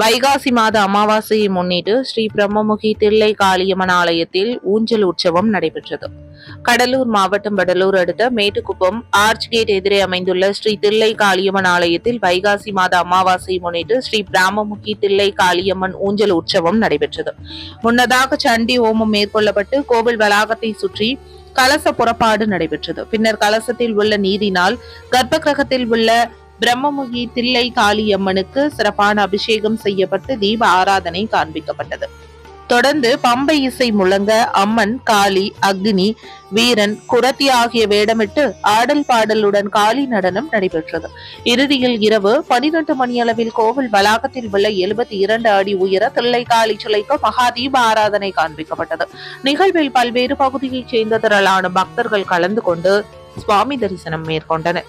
வைகாசி மாத அமாவாசையை முன்னிட்டு ஸ்ரீ பிரம்மமுகி தில்லை காளியம்மன் ஆலயத்தில் ஊஞ்சல் உற்சவம் நடைபெற்றது. கடலூர் மாவட்டம் வடலூர் அடுத்த மேட்டுக்குப்பம் ஆர்ச் கேட் எதிரே அமைந்துள்ள ஸ்ரீ தில்லை காளியம்மன் ஆலயத்தில் வைகாசி மாத அமாவாசையை முன்னிட்டு ஸ்ரீ பிராமமுகி தில்லை காளியம்மன் ஊஞ்சல் உற்சவம் நடைபெற்றது. முன்னதாக சண்டி ஓமம் மேற்கொள்ளப்பட்டு கோவில் வளாகத்தை சுற்றி கலச புறப்பாடு நடைபெற்றது. பின்னர் கலசத்தில் உள்ள நீரினால் கர்ப்ப கிரகத்தில் உள்ள பிரம்மமுகி தில்லை காளியம்மனுக்கு சிறப்பான அபிஷேகம் செய்யப்பட்டு தீப ஆராதனை காண்பிக்கப்பட்டது. தொடர்ந்து பம்பை இசை முழங்க அம்மன் காளி அக்னி வீரன் குரத்தி ஆகிய வேடமிட்டு ஆடல் பாடலுடன் காளி நடனம் நடைபெற்றது. இறுதியில் இரவு பனிரெண்டு மணியளவில் கோவில் வளாகத்தில் உள்ள எழுபத்தி இரண்டு அடி உயர தில்லை காளி சிலைக்கு மகா தீப ஆராதனை காண்பிக்கப்பட்டது. நிகழ்வில் பல்வேறு பகுதியைச் சேர்ந்த திரளான பக்தர்கள் கலந்து கொண்டு சுவாமி தரிசனம் மேற்கொண்டனர்.